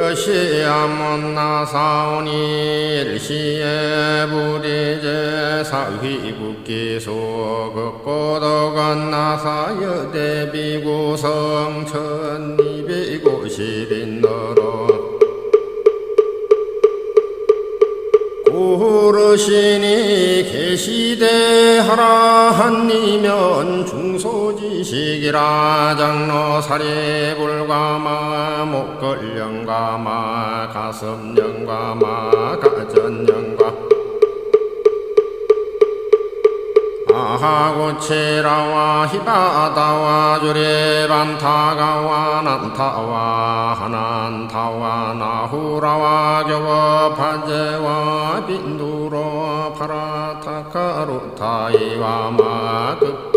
여시야몬나 사오니 일시에 부리제 사휘국기소 극고도건 나사여 대비구 성 천 이비구십인 고르시니 계시대 하라한니면 중소지식이라 장로 사리 불가마 목걸령가마 가섭령가마 가전령가 아하고치라와 히바다와 주리반타가와 난타와 하난타와 나후라와 겨워 파제와 빈두로 파라타카루타이와 마극기라